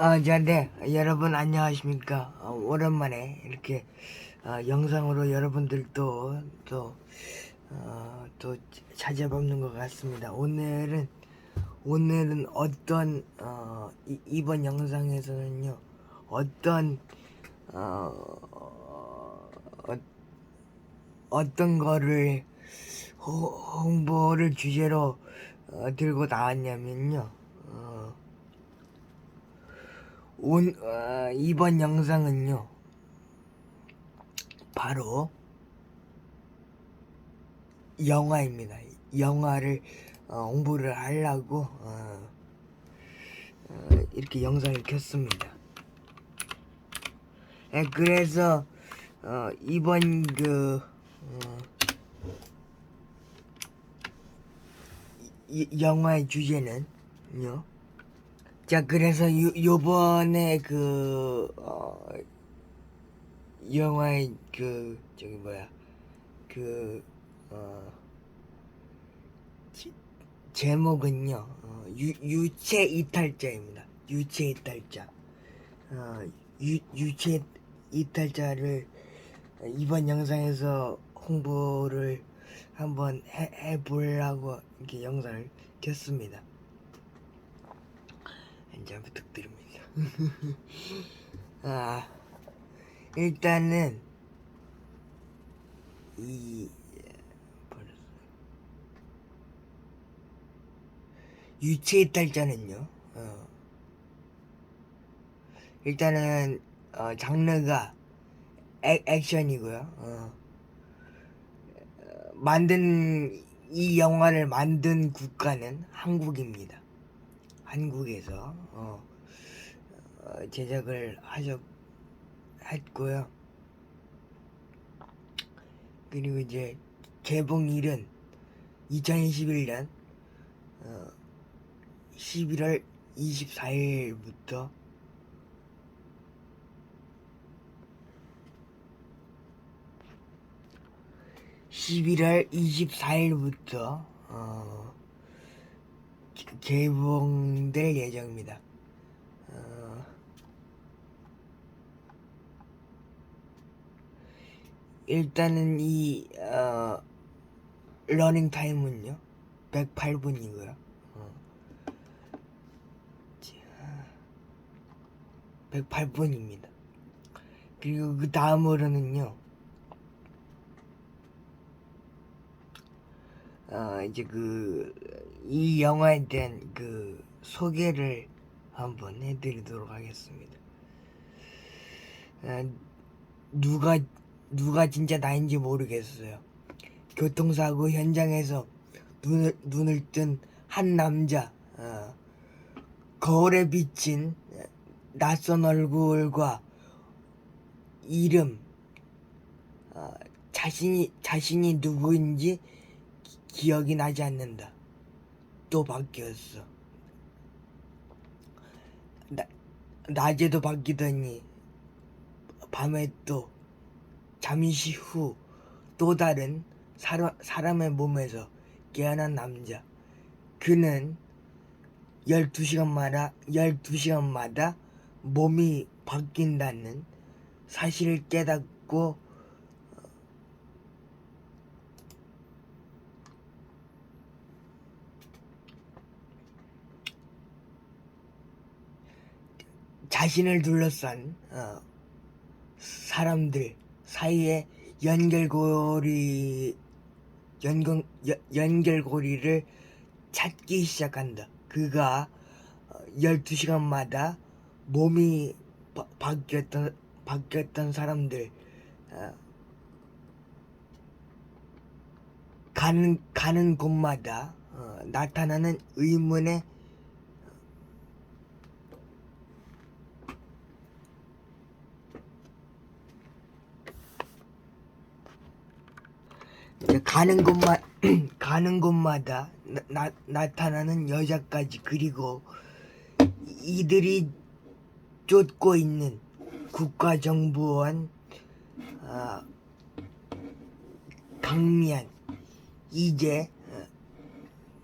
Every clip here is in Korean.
아, 자, 네. 여러분 안녕하십니까. 어, 오랜만에 이렇게 어, 영상으로 여러분들도 또, 어, 또 찾아뵙는 것 같습니다. 오늘은, 오늘은 어떤, 어, 이, 이번 영상에서는요, 어떤, 어, 어, 어떤 거를 호- 홍보를 주제로 어, 들고 나왔냐면요. 어, 온 어, 이번 영상은요. 바로 영화입니다. 영화를 어, 홍보를 하려고 어, 어, 이렇게 영상을 켰습니다. 예, 그래서 어, 이번 그 어, 이, 이 영화의 주제는요. 자, 그래서 요, 요번에 그, 어, 영화의 그, 저기 뭐야, 그, 어, 지- 제목은요, 어, 유, 유체 이탈자입니다. 유체 이탈자. 어, 유, 유체 이탈자를 이번 영상에서 홍보를 한번 해, 해보려고 이렇게 영상을 켰습니다. 잘 부탁드립니다. 아, 일단은 이 버렸어요. 유체 이탈자는요. 어, 일단은 어, 장르가 액, 액션이고요. 어, 어, 만든 이 영화를 만든 국가는 한국입니다. 한국에서 어, 어, 제작을 하셨 했고요. 그리고 이제 개봉일은 2021년 어, 11월 24일부터 11월 24일부터 어, 개- 개봉될 예정입니다. 어, 일단은 이 어, 러닝 타임은요 108분이고요. 어, 108분입니다. 그리고 그 다음으로는요. 어, 이제 그, 이 영화에 대한 그 소개를 한번 해드리도록 하겠습니다. 어, 누가, 누가 진짜 나인지 모르겠어요. 교통사고 현장에서 눈을, 눈을 뜬 한 남자, 어, 거울에 비친 낯선 얼굴과 이름, 어, 자신이, 자신이 누구인지 기- 기억이 나지 않는다. 또 바뀌었어. 나, 낮에도 바뀌더니 밤에 또 잠시 후 또 다른 사람, 사람의 몸에서 깨어난 남자. 그는 12시간마다, 12시간마다 몸이 바뀐다는 사실을 깨닫고 자신을 둘러싼 어, 사람들 사이에 연결고리 연결, 연- 연결고리를 찾기 시작한다. 그가 12시간마다 몸이 바, 바뀌었던 바뀌었던 사람들 어, 가는 가는 곳마다 어, 나타나는 의문의 가는 곳마 가는 곳마다 나, 나, 나 타나는 여자까지 그리고 이들이 쫓고 있는 국가정보원 아, 강미안 이제 어,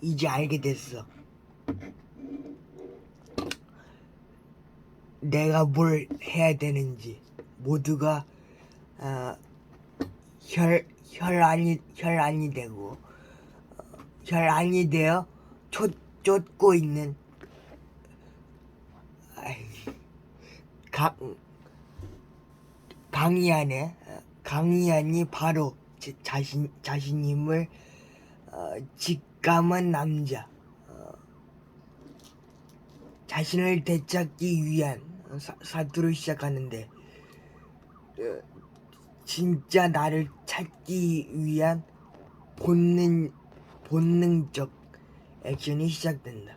이제 알게 됐어. 내가 뭘 해야 되는지 모두가 어, 혈 혈안이 혈안이 되고 어, 혈안이 되어 쫓, 쫓고 있는 강 강이안에 어, 강이안이 바로 자, 자신 자신임을 어, 직감한 남자 어, 자신을 되찾기 위한 사, 사투를 시작하는데 어, 진짜 나를 찾기 위한 본능 본능적 액션이 시작된다.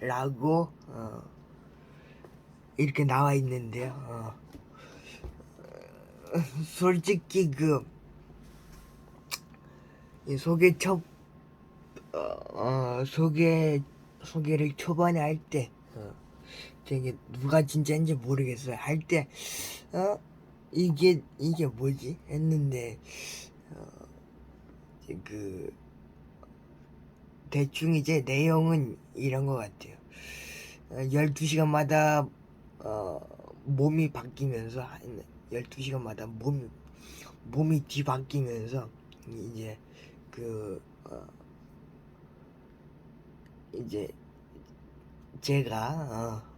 라고 어, 이렇게 나와 있는데요. 어. 어, 솔직히 그이 소개 첫 어, 어, 소개 소개를 초반에 할때 어, 되게 누가 진짜인지 모르겠어요. 할 때 어 이게 이게 뭐지 했는데 어, 그 대충 이제 내용은 이런 것 같아요. 어, 12시간마다 어, 몸이 바뀌면서 한 12시간마다 몸이 몸이 뒤바뀌면서 이제 그 어, 이제 제가 어,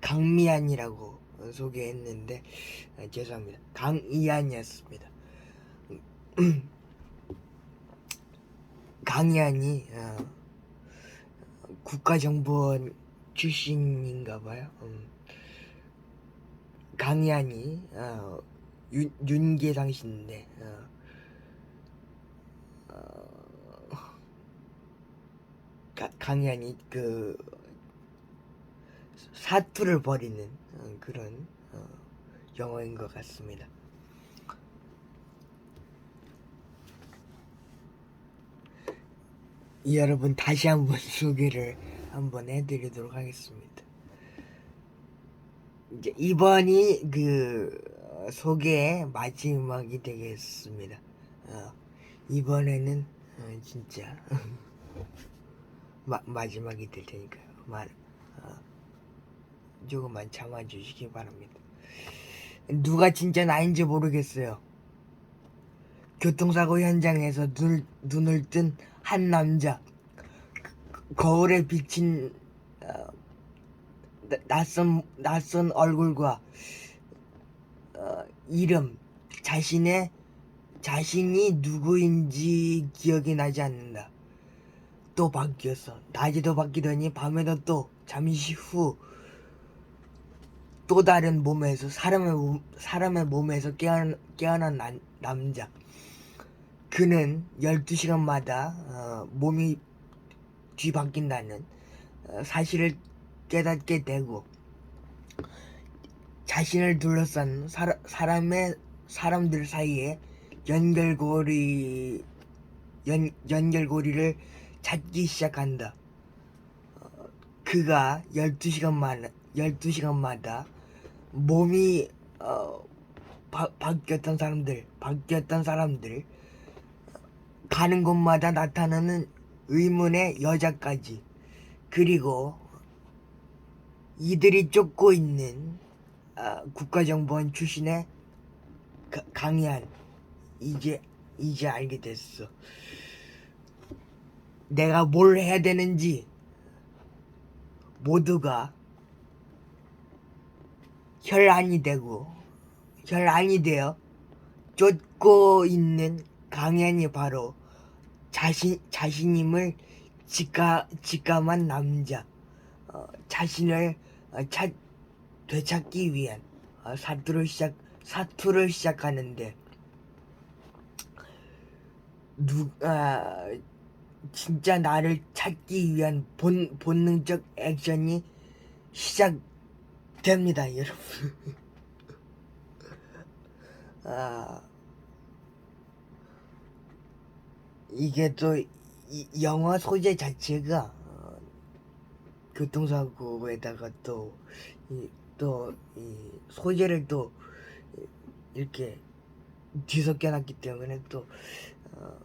강미안이라고 소개했는데 아, 죄송합니다. 강이안이었습니다. 강이안이 어, 국가정보원 출신인가 봐요. 음. 강이안이 어, 윤, 윤계상 씨인데 어, 어, 가, 강이안이 그 사투를 벌이는 어, 그런 어, 영어인 것 같습니다. 여러분 다시 한번 소개를 한번 해드리도록 하겠습니다. 이제 이번이 그 어, 소개의 마지막이 되겠습니다. 어, 이번에는 어, 진짜 마, 마지막이 될 테니까요. 말 어, 조금만 참아주시기 바랍니다. 누가 진짜 나인지 모르겠어요. 교통사고 현장에서 눈을, 눈을 뜬 한 남자. 그- 거울에 비친 어, 나- 낯선 낯선 얼굴과 어, 이름 자신의 자신이 누구인지 기억이 나지 않는다. 또 바뀌었어. 낮에도 바뀌더니 밤에도 또 잠시 후 또 다른 몸에서 사람의 몸, 사람의 몸에서 깨어난, 깨어난 남, 남자. 그는 12시간마다 어, 몸이 뒤바뀐다는 어, 사실을 깨닫게 되고 자신을 둘러싼 사라, 사람의 사람들 사이에 연결고리 연, 연결고리를 찾기 시작한다. 어, 그가 12시간마다 12시간마다 몸이 어, 바, 바뀌었던 사람들, 바뀌었던 사람들 가는 곳마다 나타나는 의문의 여자까지 그리고 이들이 쫓고 있는 아, 국가정보원 출신의 가- 강희안 이제 이제 알게 됐어. 내가 뭘 해야 되는지 모두가 혈안이 되고 혈안이 되어 쫓고 있는 강현이 바로 자신 자신임을 직감 직감한 남자 어, 자신을 어, 찾 되찾기 위한 어, 사투를 시작 사투를 시작하는데 누 아, 진짜 나를 찾기 위한 본 본능적 액션이 시작 됩니다, 여러분. 아 이게 또 이, 영화 소재 자체가 어, 교통사고에다가 또 이 또 이 소재를 또 이렇게 뒤섞여 놨기 때문에 또 어,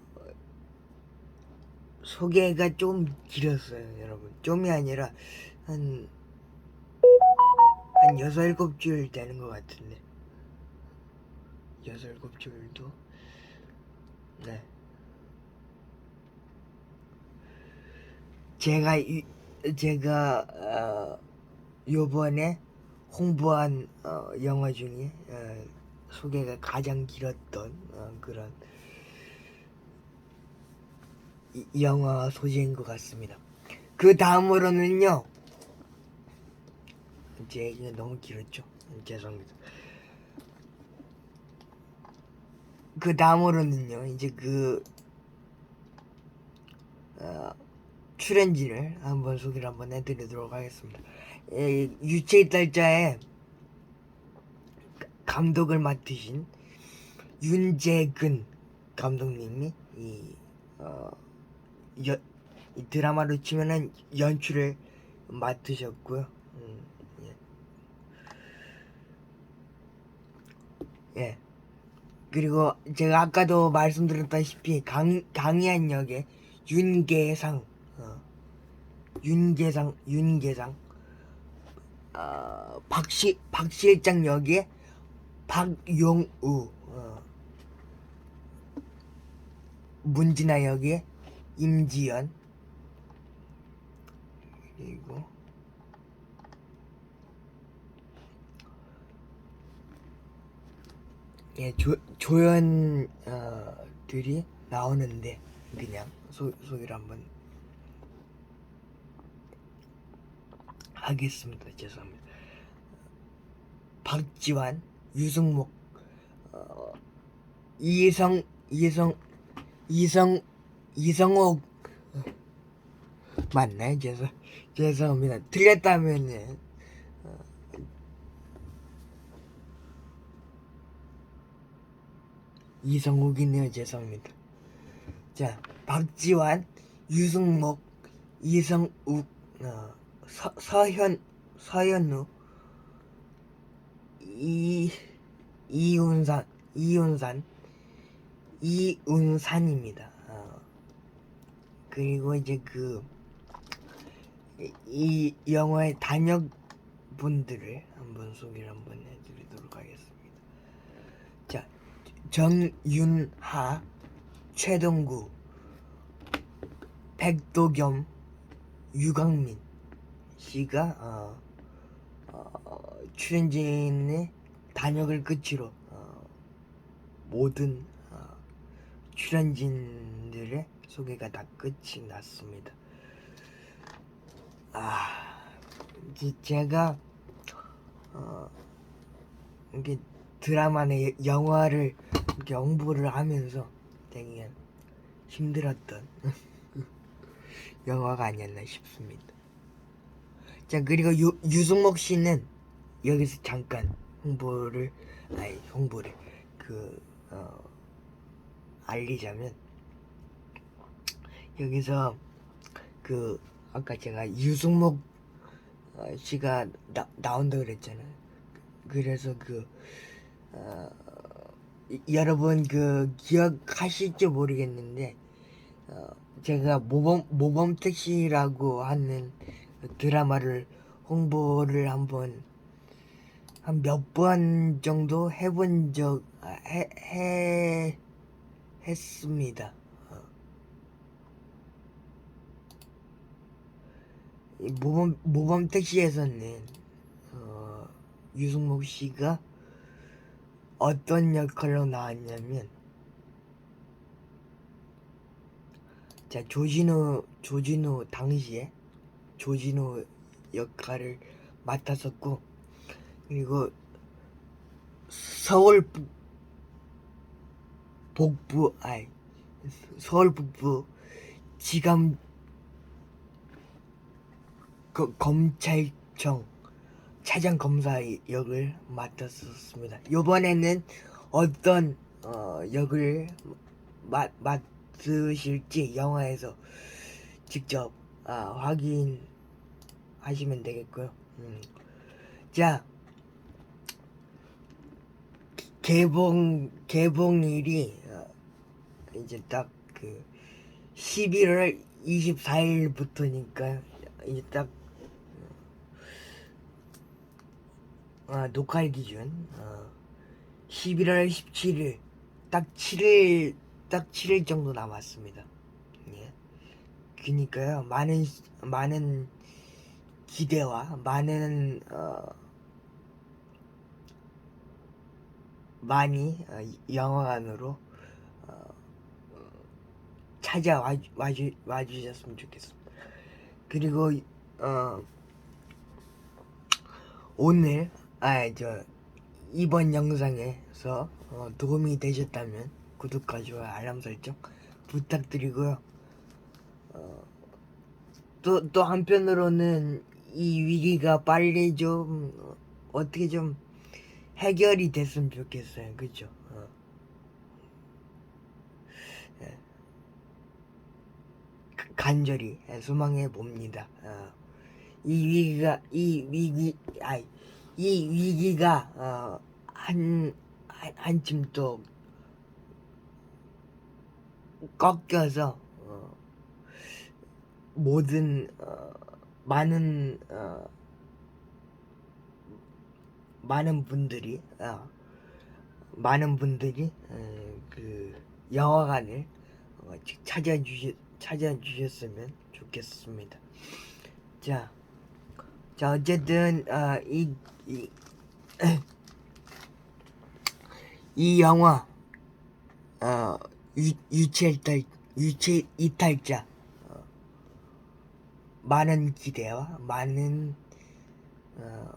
소개가 좀 길었어요, 여러분. 좀이 아니라 한 한 여섯 일곱 줄 되는 것 같은데 여섯 일곱 줄도 네 제가 이, 제가 어, 요번에 홍보한 어, 영화 중에 어, 소개가 가장 길었던 어, 그런 이- 영화 소재인 것 같습니다. 그 다음으로는요. 제 얘기가 너무 길었죠. 음, 죄송합니다. 그 다음으로는요. 이제 그 어, 출연진을 한번 소개를 한번 해드리도록 하겠습니다. 에, 유체의 달자의 감독을 맡으신 윤재근 감독님이 이, 어, 여, 이 드라마로 치면은 연출을 맡으셨고요. 음, 예. 예. 그리고 제가 아까도 말씀드렸다시피 강, 강희안 역의 윤계상, 어, 윤계상, 윤계상, 어, 박시, 박실장 역의 박용우, 어, 문진아 역의 임지연, 그리고 예, 조, 조연들이 나오는데 그냥 소, 소개를 한번 하겠습니다. 죄송합니다. 박지환, 유승목, 어, 이성, 이성, 이성, 이성옥 맞나요? 죄송, 죄송합니다. 틀렸다면은 이성욱이네요. 죄송합니다. 자, 박지환, 유승목, 이성욱, 어, 서, 서현, 서현우, 이, 이운산, 이운산, 이운산입니다. 어, 그리고 이제 그, 이, 이 영화의 단역 분들을 한번 소개를 한번 해드리도록 하겠습니다. 자, 정윤하, 최동구, 백도겸, 유강민 씨가 어, 어, 출연진의 단역을 끝으로 어, 모든 어, 출연진들의 소개가 다 끝이 났습니다. 아, 제가 어, 이게 드라마나 여- 영화를 이렇게 홍보를 하면서 되게 힘들었던 영화가 아니었나 싶습니다. 자 그리고 유, 유승목 씨는 여기서 잠깐 홍보를 아니 홍보를 그 어, 알리자면 여기서 그 아까 제가 유승목 어, 씨가 나, 나온다 그랬잖아요. 그래서 그 어, 이- 여러분 그 기억하실지 모르겠는데 어, 제가 모범 모범 택시라고 하는 그 드라마를 홍보를 한번 한 몇 번 정도 해본 적 아, 해, 해 했습니다. 어. 이 모범 모범 택시에서는 어, 유승목 씨가 어떤 역할로 나왔냐면 자 조진우 조진우 당시에 조진우 역할을 맡았었고 그리고 서울 북- 복부 아이 서울 북부 지감 그 검찰청 차장 검사 역을 맡았었습니다. 이번에는 어떤 어, 역을 맡, 맡으실지 영화에서 직접 아, 확인하시면 되겠고요. 음. 자 개봉 개봉일이 어, 이제 딱 그 11월 24일부터니까 이제 딱 어, 녹화 기준 어, 11월 17일 딱 7일 딱 7일 정도 남았습니다. 예. 그니까요 많은 많은 기대와 많은 어, 많이 어, 영화관으로 어, 찾아와 주- 와주 와주셨으면 좋겠습니다. 그리고 어, 오늘 아 저 이번 영상에서 어, 도움이 되셨다면 구독과 좋아요 알람 설정 부탁드리고요. 또또 한편으로는 이 위기가 빨리 좀 어, 어떻게 좀 해결이 됐으면 좋겠어요. 그죠? 어. 예. 가- 간절히 소망해 봅니다. 어. 이 위기가 이 위기 아이 이 위기가 어, 한, 한 한쯤 또 꺾여서 어, 모든 어, 많은 어, 많은 분들이 어, 많은 분들이 어, 그 영화관을 어, 찾아주셨 찾아주셨으면 좋겠습니다. 자, 자 어쨌든 어, 이, 이, 이 영화 어, 유, 유체 이탈 유체 이탈자 어, 많은 기대와 많은 어,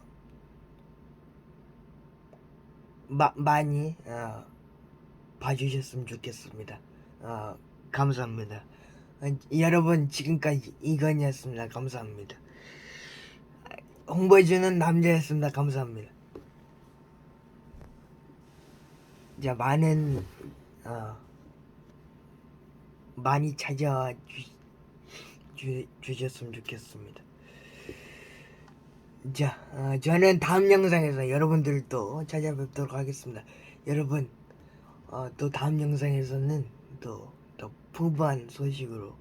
마, 많이 어, 봐주셨으면 좋겠습니다. 어, 감사합니다. 어, 여러분 지금까지 이건이었습니다. 감사합니다. 홍보해주는 남자였습니다. 감사합니다. 자 많은 어, 많이 찾아와 주셨으면 좋겠습니다. 자, 어, 저는 다음 영상에서 여러분들 또 찾아뵙도록 하겠습니다. 여러분, 어, 또 다음 영상에서는 또, 더 풍부한 소식으로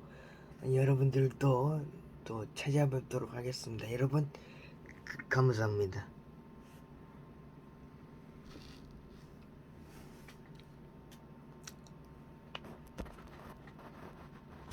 여러분들 또, 또 찾아뵙도록 하겠습니다. 여러분, 그- 감사합니다.